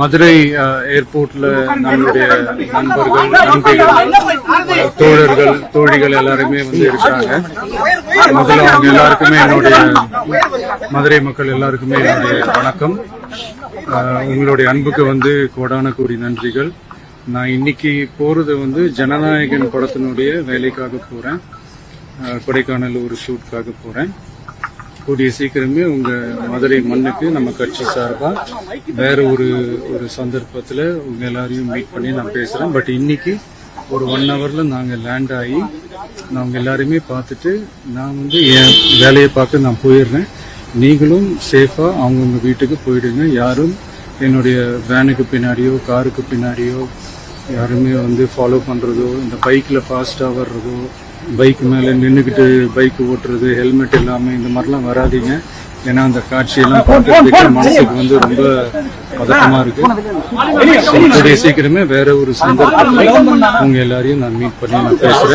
மதுரை ஏர்போர்ட்ல நம்மளுடைய நண்பர்கள் நண்பிகள் தோழர்கள் தோழிகள் எல்லாருமே வந்து இருக்கிறாங்க முதல்ல அவங்க எல்லாருக்குமே என்னுடைய மதுரை மக்கள் எல்லாருக்குமே என்னுடைய வணக்கம். உங்களுடைய அன்புக்கு வந்து கோடான கோடி நன்றிகள். நான் இன்னைக்கு போறது வந்து ஜனநாயகன் படத்தினுடைய வேலைக்காக போறேன். கொடைக்கானல் ஒரு ஷூட்காக போறேன். கூடிய சீக்கிரமே உங்க மதுரை மண்ணுக்கு நம்ம கட்சி சார்பா வேற ஒரு ஒரு சந்தர்ப்பத்தில் உங்க எல்லாரையும் மீட் பண்ணி நான் பேசுறேன். பட் இன்னைக்கு ஒரு ஒன் ஹவர்ல நாங்க லேண்ட் ஆகி நாங்க எல்லாருமே பார்த்துட்டு நான் வந்து என் வேலையை பார்க்க நான் போயிடுறேன். நீங்களும் சேஃபா அவங்கவுங்க வீட்டுக்கு போயிடுங்க. யாரும் என்னுடைய வேனுக்கு பின்னாடியோ காருக்கு பின்னாடியோ யாருமே வந்து ஃபாலோ பண்ணுறதோ இந்த பைக்கில் ஃபாஸ்ட்டாக வர்றதோ பைக் மேல நின்னுக்கிட்டு பைக் ஓட்டுறது ஹெல்மெட் இல்லாம இந்த மாதிரிலாம் வராதீங்க. ஏன்னா அந்த காட்சியெல்லாம் பார்க்கறதுக்கு மனசுக்கு வந்து ரொம்ப பதட்டமா இருக்கு. கூடிய சீக்கிரமே வேற ஒரு சந்தர்ப்பத்தில் உங்க எல்லாரையும் நான் மீட் பண்ணி நான் பேசுறேன்.